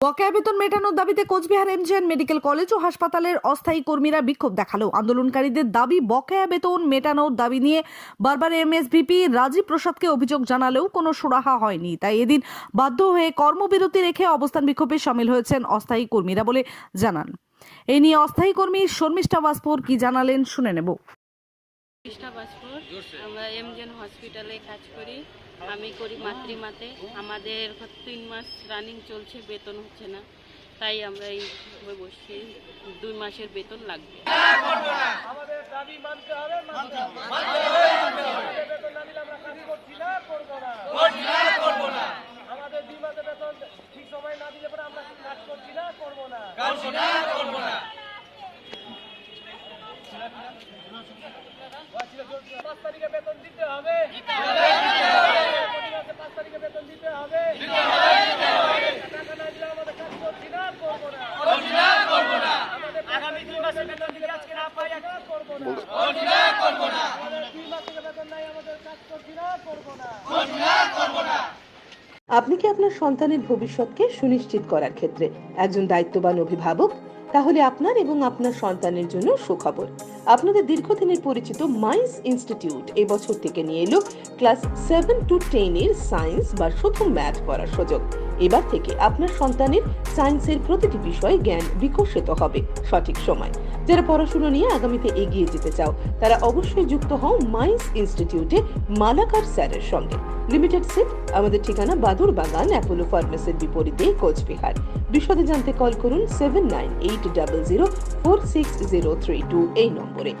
বকেয়া বেতন মেটানোর দাবিতে কোচবিহার এমজিএন মেডিকেল কলেজ ও হাসপাতালের অস্থায়ী কর্মীরা বিক্ষোভ দেখাল। আন্দোলনকারীদের দাবি, বকেয়া বেতন মেটানোর দাবি নিয়ে বারবার এমএসভিপি রাজীব প্রসাদকে অভিযোগ জানালেও কোনো সুরাহা হয়নি। তাই এদিন বাধ্য হয়ে কর্মবিরতি রেখে অবস্থান বিক্ষোভে সামিল হয়েছেন অস্থায়ী কর্মীরা বলে জানান। এই নিয়ে অস্থায়ী কর্মী শর্মিষ্ঠা বাসপুর কি জানালেন শুনে নেব। কৃষ্ণা বাসপুর আমরা এমজেন হসপিটালে কাজ করি। আমি করি মাতৃমাতে। আমাদের তিন মাস রানিং চলছে বেতন হচ্ছে না। তাই আমরা এই বসছি দুই মাসের বেতন লাগবে। আমাদের দাবি মানতে হবে মানতে হবে। বেতন না দিলে আমরা কাজ করছি না করব না। করব না। আমাদের দুই মাসের বেতন ঠিক সময় না দিলে পরে আমরা কাজ করছি না করব না। করছি না করব না। পাঁচ তারিখে বেতন দিতে হবে। প্রতি মাসে পাঁচ তারিখে বেতন দিতে হবে। টাকা না দিলে আমাদের কাজ করছি না। করব না। আমাদের আগামী দুই মাসের বেতন দিলে আজকে না পাই না। করব না। দুই মাসের বেতন নাই আমাদের কাজ করছি না। করব না। আপনি কি আপনার সন্তানের ভবিষ্যৎকে সুনিশ্চিত করার ক্ষেত্রে একজন দায়িত্ববান অভিভাবক তাহলে আপনার এবং আপনার সন্তানের জন্য সুখবর। আপনাদের দীর্ঘদিনের পরিচিত মাইন্স ইনস্টিটিউট এবছর থেকে নিয়ে এলো ক্লাস সেভেন টু টেন এর সায়েন্স বা শুধু ম্যাথ পড়ার সুযোগ। এবার থেকে আপনার সন্তানের সায়েন্সের প্রতিটি বিষয়ে জ্ঞান বিকশিত হবে সঠিক সময়। যারা পড়াশোনা নিয়ে আগামীতে এগিয়ে যেতে চাও, তারা অবশ্যই যুক্ত হও মাইন্স ইনস্টিটিউটে মালাকার স্যারের সঙ্গে। লিমিটেড সিট, আমাদের ঠিকানা বাদুর বাগান, অ্যাপোলো ফার্মেসির বিপরীতে কোচবিহার। বিশদে জানতে কল করুন seven nine eight double zero four six zero three two এই নম্বরে।